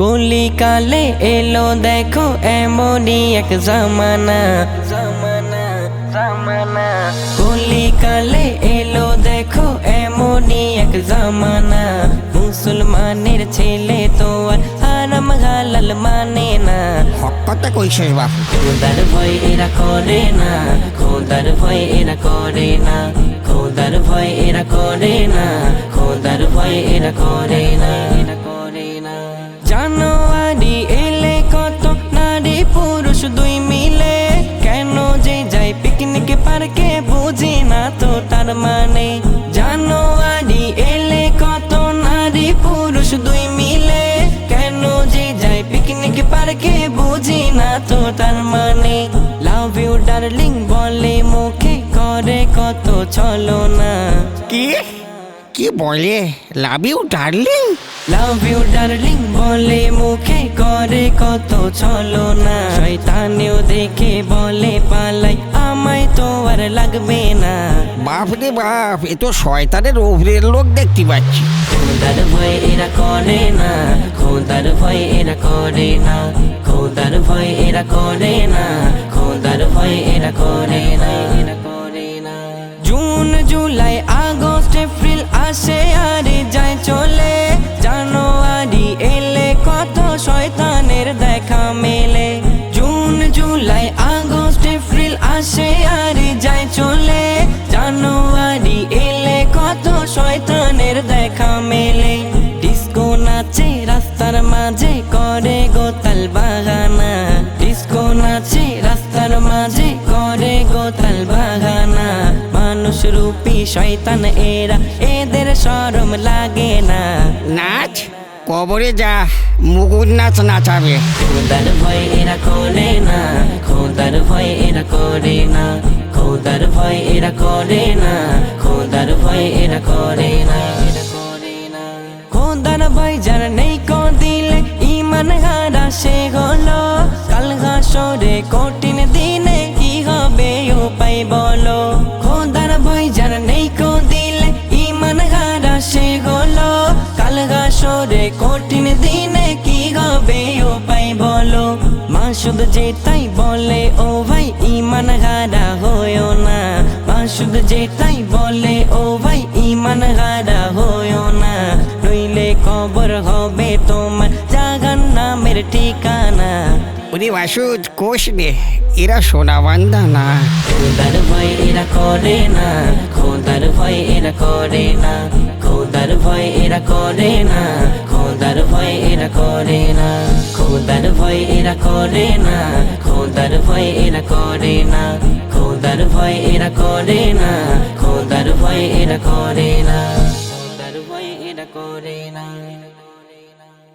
কলিকালে এলো দেখো এমনই এক জামানা। জামানা জামানা। কলিকালে এলো দেখো এমনই এক জামানা। মুসলমানের ছেলে তো আর হারাম হালাল মানে না। কথা কইছিস বাপ? খোদার ভয় এরা করে না খোদার ভয় এরা করে না খোদার ভয় এরা করে না খোদার ভয় এরা করে না। পিকনিক পার্কে বুঝি না তো তার মানে জানোয়ারি এলে কত নারী পুরুষ দুই মিলে? কেন যে যাই পিকনিক পার্কে বুঝি না তো তার মানে লাভ ইউ ডার্লিং বলে মুখে করে কত চলো না কি? কি বলে? Love you darling love you darling বলে মুখে করে কত চলো না শয়তানেও দেখে বলে লাগবে না। বাপ রে বাপ এ তো শয়তানের ওভরের লোক দেখতে পাচ্ছি। খোদার ভয় এরা করে না খোদার ভয় এরা করে না খোদার ভয় এরা করে না খোদার ভয় এরা করে না এরা করে না। জুন জুলাই আগস্ট এপ্রিল আসে আর যায় চলে। জানুয়ারি এলে কত শয়তানের দেখা মেলে। রাস্তার মাঝে করে গোতাল বাগানা ডিস্কো নাচে রাস্তার মাঝে করে গোতাল বাগানা মানুষ রূপী শয়তান এরা এদের সরম লাগে না। নাচ? কবরে যা মুগুর নাচ নাচাবে। খোদার ভয় এরা করে না খোদার ভয় এরা করে না। খোদার ভয় এরা করে না খোদার ভয় এরা করে না। কঠিন দিনে কি হবে উপায় বলো? খোদার ভয় যার নেই কো দিলে ইমান হারা সে হলো। কাল ঘাসরে কঠিন দিনে কি হবে উপায় বলো? মাসুদ যে তাই বলে, ও ভাই ইমান হারা হয়েও না। মাসুদ যে তাই বলে, ও ভাই ইমান হারা হয়েও না। নইলে কবর হবে তোমার জাগান নামের ঠিকানা। ওরে বাসুদ কোষ নে, এরা সোনা বান্দা না। খোদার ভয় এরা করে না, খোদার ভয় এরা করে না, খোদার ভয় এরা করে না, খোদার ভয় এরা করে না, খোদার ভয় এরা করে না, খোদার ভয় এরা করে না, খোদার ভয় এরা করে না, খোদার ভয় এরা করে না, খোদার ভয় এরা করে না।